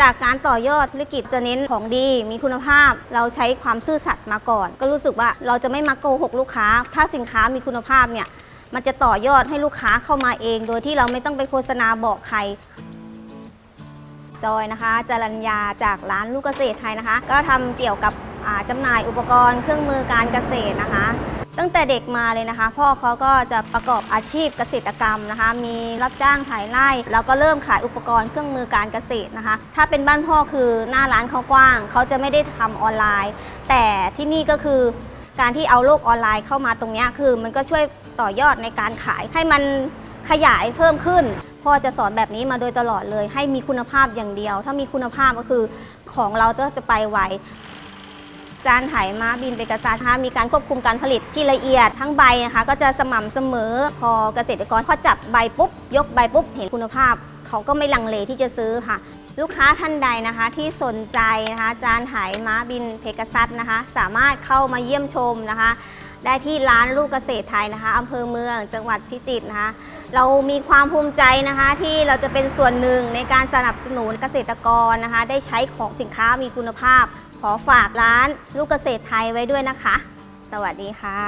จากการต่อยอดธุรกิจจะเน้นของดี มีคุณภาพ เราใช้ความซื่อสัตย์มาก่อน ก็รู้สึกว่าเราจะไม่มาโกหกลูกค้า ถ้าสินค้ามีคุณภาพเนี่ย มันจะต่อยอดให้ลูกค้าเข้ามาเอง โดยที่เราไม่ต้องไปโฆษณาบอกใคร จอยนะคะจรัญญาจากร้านลูกเกษตรไทยนะคะ ก็ทำเกี่ยวกับอ่าจำหน่ายอุปกรณ์เครื่องมือการเกษตรนะคะ ตั้งแต่เด็กมาเลยนะคะ พ่อเขาก็จะประกอบอาชีพเกษตรกรรมนะคะ มีรับจ้างถ่ายไร่ แล้วก็เริ่มขายอุปกรณ์เครื่องมือการเกษตรนะคะ ถ้าเป็นบ้านพ่อคือหน้าร้านเขากว้าง เขาจะไม่ได้ทำออนไลน์ แต่ที่นี่ก็คือการที่เอาโลกออนไลน์เข้ามาตรงนี้คือ มันก็ช่วยต่อยอดในการขายให้มันขยายเพิ่มขึ้น พ่อจะสอนแบบนี้มาโดยตลอดเลย ให้มีคุณภาพอย่างเดียว ถ้ามีคุณภาพก็คือของเราจะจะไปไว จานไถม้าบินเปกซัสนะคะมีการควบคุมการผลิตที่ละเอียดทั้งใบนะคะก็จะสม่ำเสมอพอเกษตรกรพอจับใบปุ๊บ ยกใบปุ๊บ เห็นคุณภาพ เขาก็ไม่ลังเลที่จะซื้อค่ะ ลูกค้าท่านใดนะคะที่สนใจนะคะจานไถม้าบินเพกซัสนะคะ สามารถเข้ามาเยี่ยมชมนะคะ ได้ที่ร้านลูกเกษตรไทยนะคะอำเภอเมืองจังหวัดพิจิตรนะคะเรามีความภูมิใจนะคะที่เราจะเป็นส่วนหนึ่งในการสนับสนุนเกษตรกรนะคะ ได้ใช้ของสินค้ามีคุณภาพ ขอฝากร้านลูกเกษตรไทยไว้ด้วยนะคะ สวัสดีค่ะ